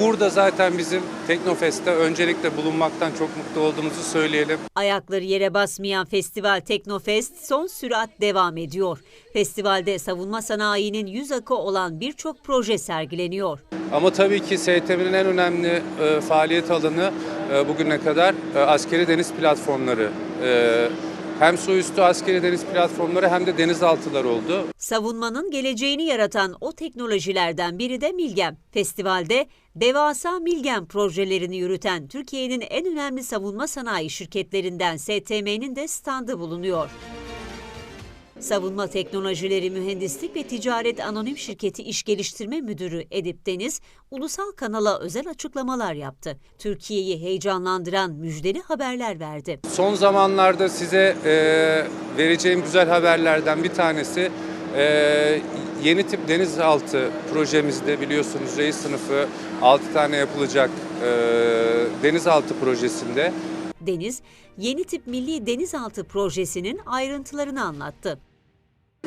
Burada zaten bizim Teknofest'te öncelikle bulunmaktan çok mutlu olduğumuzu söyleyelim. Ayakları yere basmayan Festival Teknofest son sürat devam ediyor. Festivalde savunma sanayinin yüz akı olan birçok proje sergileniyor. Ama tabii ki STM'nin en önemli e, faaliyet alanı e, bugüne kadar e, askeri deniz platformları. E, hem su üstü askeri deniz platformları hem de denizaltılar oldu. Savunmanın geleceğini yaratan o teknolojilerden biri de Milgem. Festivalde devasa Milgem projelerini yürüten Türkiye'nin en önemli savunma sanayi şirketlerinden STM'nin de standı bulunuyor. Savunma Teknolojileri Mühendislik ve Ticaret Anonim Şirketi İş Geliştirme Müdürü Edip Deniz, ulusal kanala özel açıklamalar yaptı. Türkiye'yi heyecanlandıran müjdeli haberler verdi. Son zamanlarda size e, vereceğim güzel haberlerden bir tanesi e, yeni tip denizaltı projemizde biliyorsunuz reis sınıfı 6 tane yapılacak e, denizaltı projesinde. Deniz, yeni tip Milli Denizaltı Projesi'nin ayrıntılarını anlattı.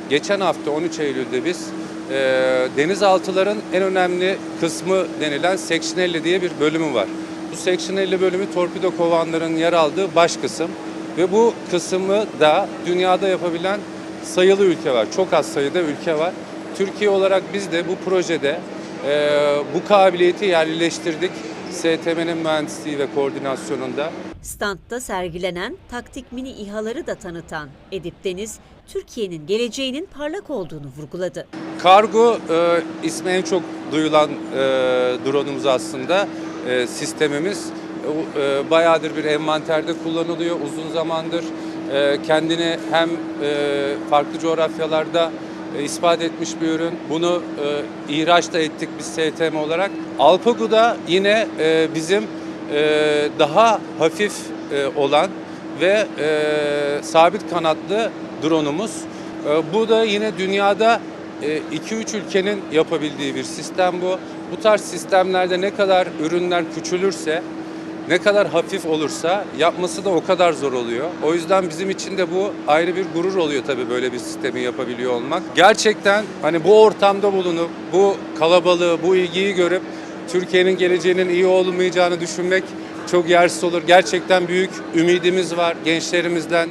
Geçen hafta 13 Eylül'de biz e, denizaltıların en önemli kısmı denilen Section 50 diye bir bölümü var. Bu Section 50 bölümü torpido kovanların yer aldığı baş kısım ve bu kısmı da dünyada yapabilen sayılı ülke var. Çok az sayıda ülke var. Türkiye olarak biz de bu projede e, bu kabiliyeti yerleştirdik. STM'nin mühendisliği ve koordinasyonunda. Standta sergilenen taktik mini İHA'ları da tanıtan Edip Deniz, Türkiye'nin geleceğinin parlak olduğunu vurguladı. Kargo e, ismi en çok duyulan e, drone'umuz aslında e, sistemimiz. E, e, bayağıdır bir envanterde kullanılıyor uzun zamandır. E, kendini hem e, farklı coğrafyalarda e, ispat etmiş bir ürün. Bunu e, ihraç da ettik biz STM olarak. Alpagu'da yine e, bizim e, daha hafif e, olan ve e, sabit kanatlı drone'umuz. E, bu da yine dünyada 2-3 ülkenin yapabildiği bir sistem bu. Bu tarz sistemlerde ne kadar ürünler küçülürse, ne kadar hafif olursa yapması da o kadar zor oluyor. O yüzden bizim için de bu ayrı bir gurur oluyor tabii böyle bir sistemi yapabiliyor olmak. Gerçekten hani bu ortamda bulunup bu kalabalığı, bu ilgiyi görüp Türkiye'nin geleceğinin iyi olmayacağını düşünmek çok yersiz olur. Gerçekten büyük ümidimiz var gençlerimizden.